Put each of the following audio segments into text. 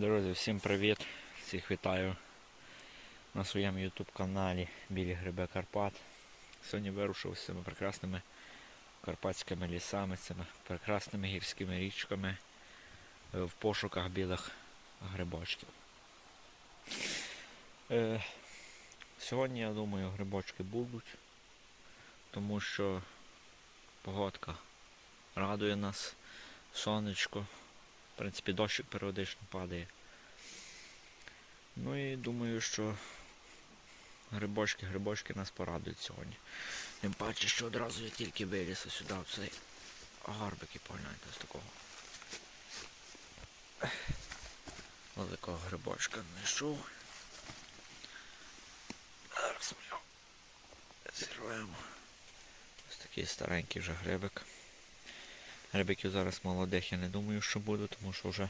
Друзі, всім привіт! Всіх вітаю на своєму YouTube каналі Білі Гриби Карпат. Сьогодні вирушив з цими прекрасними карпатськими лісами, цими прекрасними гірськими річками в пошуках білих грибочків. Е, Сьогодні, я думаю, грибочки будуть, тому що погодка радує нас, сонечко. В принципі, дощик періодично падає. Ну і думаю, що грибочки, грибочки нас порадують сьогодні. Тим паче, що одразу я тільки виліз сюди, в цей гарбик і погляньте з такого. Великого грибочка знайшов. Зараз ми його. Ось такий старенький вже грибик. Грибиків зараз молодих я не думаю, що буде, тому що вже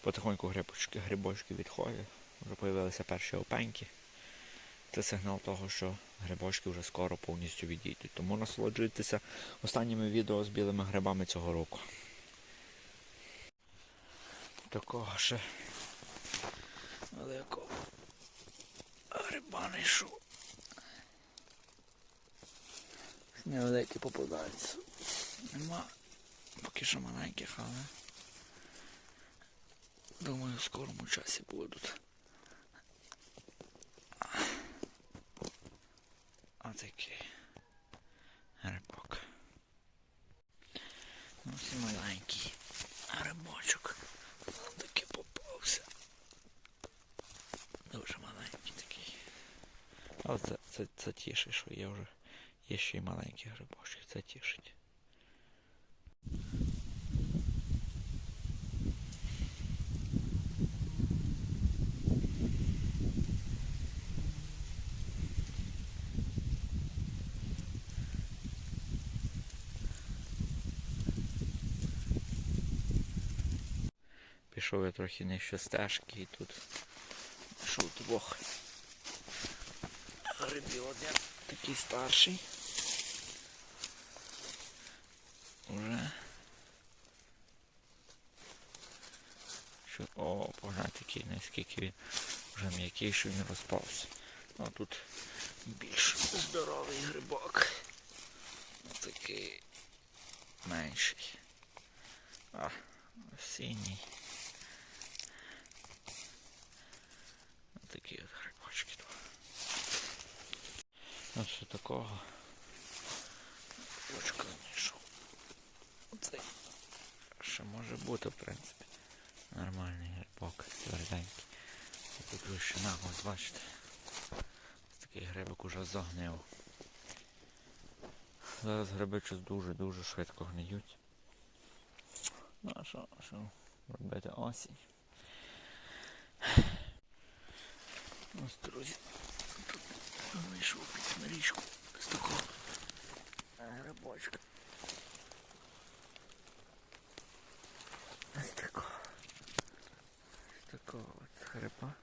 потихоньку грибочки, грибочки відходять. Вже з'явилися перші опеньки. Це сигнал того, що грибочки вже скоро повністю відійдуть. Тому насолоджуйтеся останніми відео з білими грибами цього року. Такого ще великого гриба не йшов. Невеликі попадаються. Нема поки що маленьких, але думаю в скорому часі будуть. Отакий грибок. Ну, всі маленький грибочок. Такий попався. Дуже маленький такий. Але це, це, це тішить, що є вже є ще й маленькі грибочки, це тішить. Пішов я трохи нижче стежки і тут пішов двох грибів один такий старший. Уже. Що... О, погляньте, який наскільки він вже м'який, що він розпався. Ну а тут більш здоровий грибок. Такий менший. А, осінній. Ось такі от грибочки тут. Ось що такого. Очка знайшов. Оцей. Ще може бути, в принципі. Нормальний грибок, тверденький. Тут вищина, ось бачите. Ось такий грибок уже загнив. Зараз гриби щось дуже-дуже швидко гниють. Ну а що, що робити осінь? Ось, друзі, знайшов під смирічку з такого грибочка. Ось такого. Ось такого от гриба.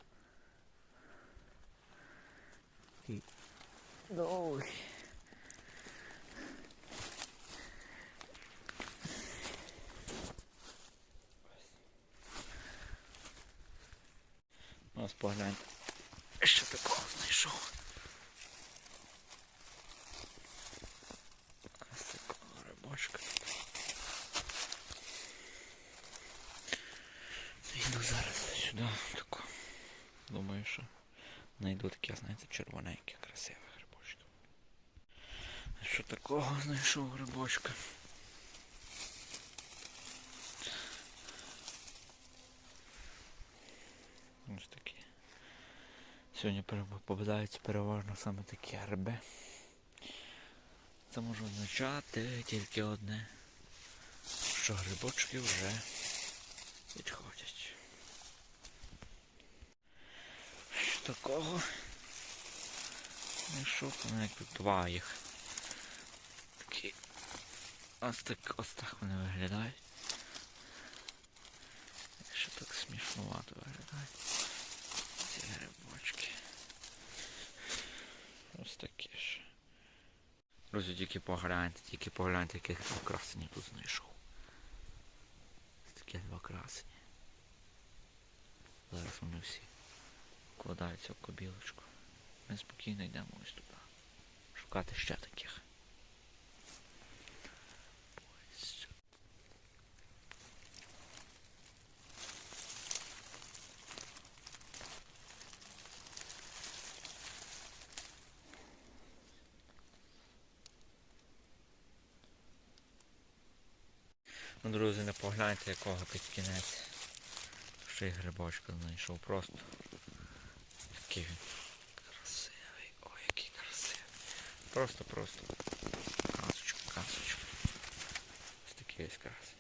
Такий довгий. Ось погляньте. Що такого знайшов? Ось такого грибочка. Йду зараз сюди. Тако. Думаю, що знайду таке, знаєте, червоненьке, красиве грибочки. Що такого знайшов грибочка? Ось такі. Сьогодні попадаються переважно саме такі гриби. Це може означати тільки одне, що грибочки вже відходять. Що такого? Що, там як тут два їх. Такі. Ось так, ось так вони виглядають. Що так смішнувато виглядають. Ці грибочки. Ось такі ж. Друзі, тільки погляньте, тільки погляньте, яких два красені тут знайшов. Ось такі два красені. Зараз вони всі вкладаються в кобілочку. Ми спокійно йдемо ось туди. Шукати ще таких. Ну, друзі, не погляньте, якого під кінець. Ще й грибочка знайшов просто. Який він красивий. Ой, який красивий. Просто, просто. красочку, красочку. Ось такий ось крас.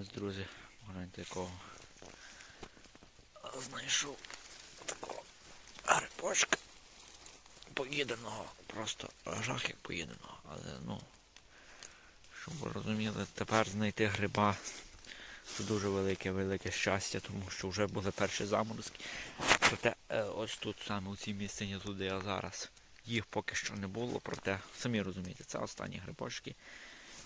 Ось, друзі, гляньте якого. Знайшов такого грибочка поїденого. Просто жах як поїденого. Але ну, щоб ви розуміли, тепер знайти гриба це дуже велике, велике щастя, тому що вже були перші заморозки. Проте е, ось тут саме у цій місцині, тут де я зараз. Їх поки що не було, проте самі розумієте, це останні грибочки.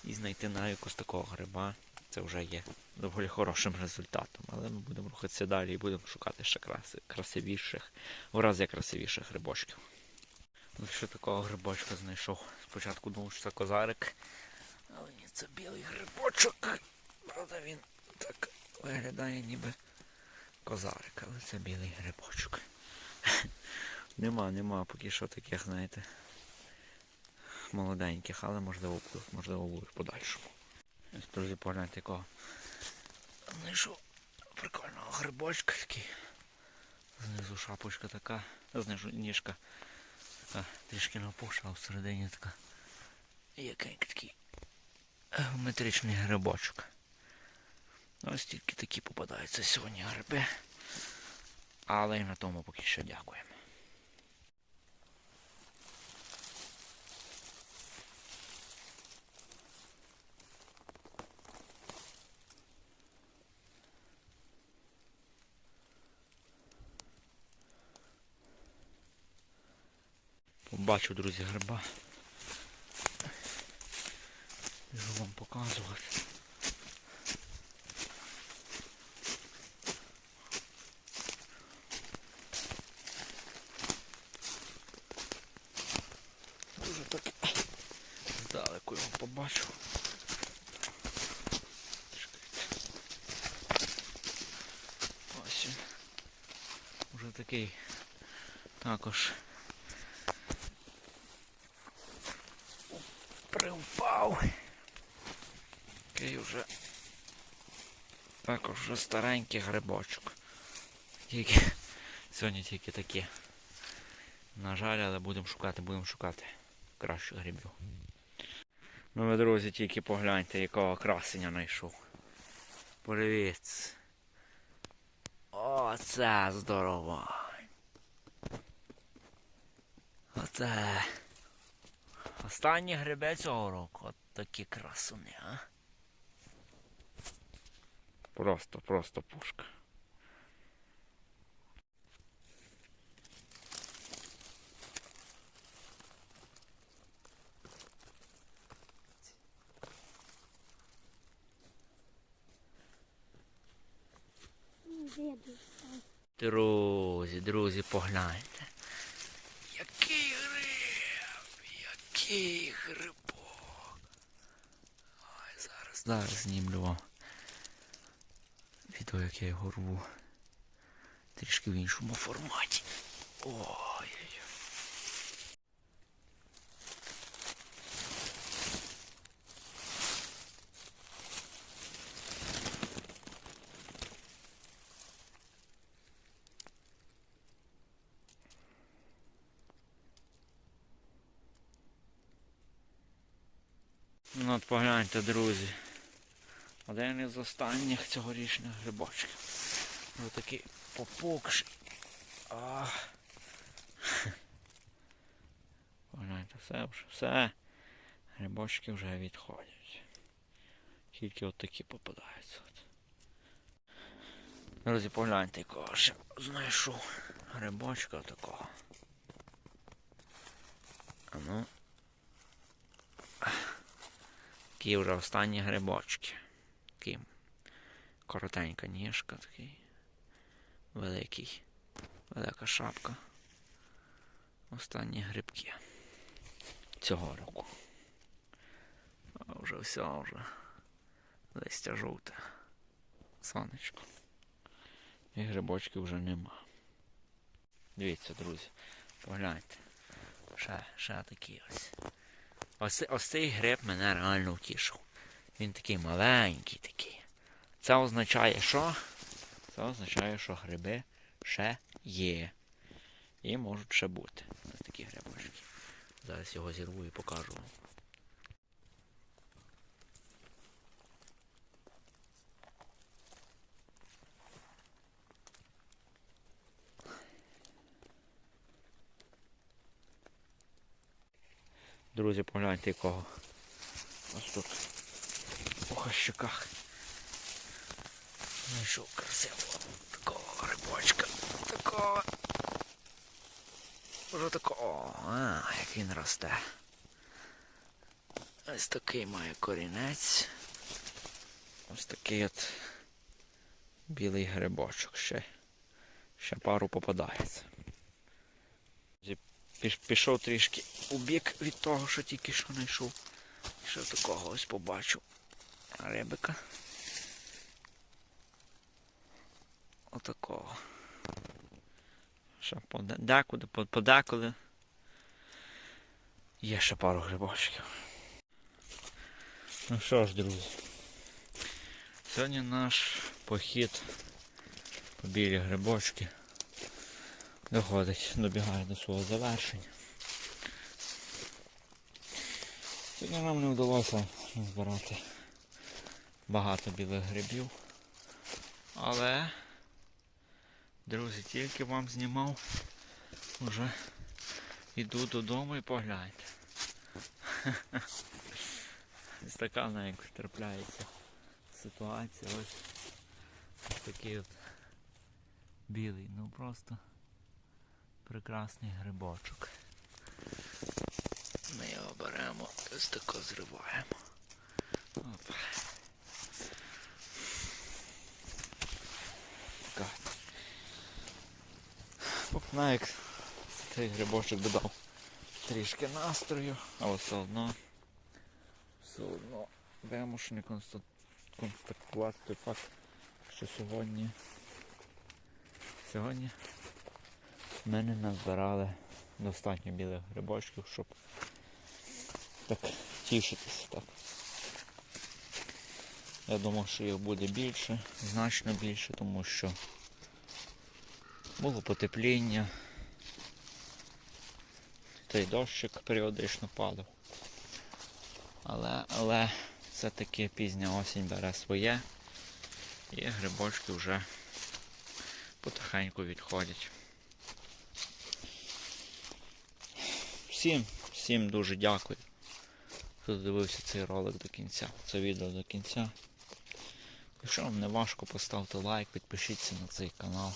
І знайти на якось такого гриба це вже є доволі хорошим результатом. Але ми будемо рухатися далі і будемо шукати ще краси, красивіших, в рази красивіших грибочків. Ну, що такого грибочка знайшов. Спочатку думав, що це козарик. Але ні, це білий грибочок. Правда, він так виглядає ніби козарик, але це білий грибочок. Нема, нема поки що таких, знаєте, молоденьких, але можливо можливо будуть в подальшому. Ось, друзі, погляньте якого. Знайшов прикольного грибочка такий. Знизу шапочка така, знизу ніжка така трішки напуша, а всередині така. Який такий геометричний грибочок. Ось тільки такі попадаються сьогодні гриби. Але і на тому поки що дякуємо. Побачу, друзі, гриба. Біжу вам показувати. Дуже так здалеку його. Чекайте. Ось він. Уже такий також привпав. Такий вже також вже старенький грибочок. Тільки сьогодні тільки такі. На жаль, але будемо шукати, будемо шукати кращих грибів. Ну ви, друзі, тільки погляньте, якого красення знайшов. Привіт. Оце здорово. Оце. Останні гриби цього року. От такі красуни, а? Просто, просто пушка. Друзі, друзі, погляньте. Який гриб! Який грибок! Ой, зараз, зараз знімлю вам відео, як я його рву. Трішки в іншому форматі. Ой. Ну от погляньте, друзі. Один із останніх цьогорічних грибочків. Ось такий попукший. Погляньте, Все вже, все. Грибочки вже відходять. Тільки от такі попадаються. Друзі, погляньте, якого ще знайшов грибочка такого. А ну. Такі вже останні грибочки. Такі коротенька ніжка, такий великий, велика шапка. Останні грибки цього року. А вже все, вже листя жовте. Сонечко. І грибочків вже нема. Дивіться, друзі, погляньте. Ще, ще такі ось. Ось, ось цей гриб мене реально втішив. Він такий маленький такий. Це означає, що? Це означає, що гриби ще є. І можуть ще бути. Ось такі грибочки. Зараз його зірву і покажу вам. Друзі, погляньте якого. Ось тут у хащиках. Знайшов красивого такого грибочка. Такого. Уже такого. А, як він росте. Ось такий має корінець. Ось такий от білий грибочок. Ще, ще пару попадається. Піш- Пішов трішки у бік від того, що тільки що знайшов. І ще такого ось побачив. Рибика. Отакого. Ще поде- декуди, подекуди. Є ще пару грибочків. Ну що ж, друзі. Сьогодні наш похід по білі грибочки доходить, добігає до свого завершення. Сьогодні нам не вдалося збирати багато білих грибів. Але, друзі, тільки вам знімав, вже йду додому і погляньте. Ось така навіть трапляється ситуація. Ось, такий от білий, ну просто прекрасний грибочок. Ми його беремо ось тако зриваємо. Навіть цей грибочок додав. Трішки настрою, але все одно все одно. Вимушений констатувати факт, що сьогодні сьогодні ми не назбирали достатньо білих грибочків, щоб так тішитися так. Я думав, що їх буде більше, значно більше, тому що було потепління. Та й дощик періодично падав. Але, але все-таки пізня осінь бере своє і грибочки вже потихеньку відходять. Всім, всім дуже дякую, хто дивився цей ролик до кінця, це відео до кінця. Якщо вам не важко, поставте лайк, підпишіться на цей канал.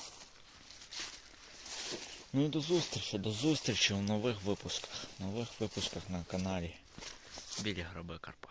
Ну і до зустрічі, до зустрічі у нових випусках. Нових випусках на каналі Білі Гроби Карпат.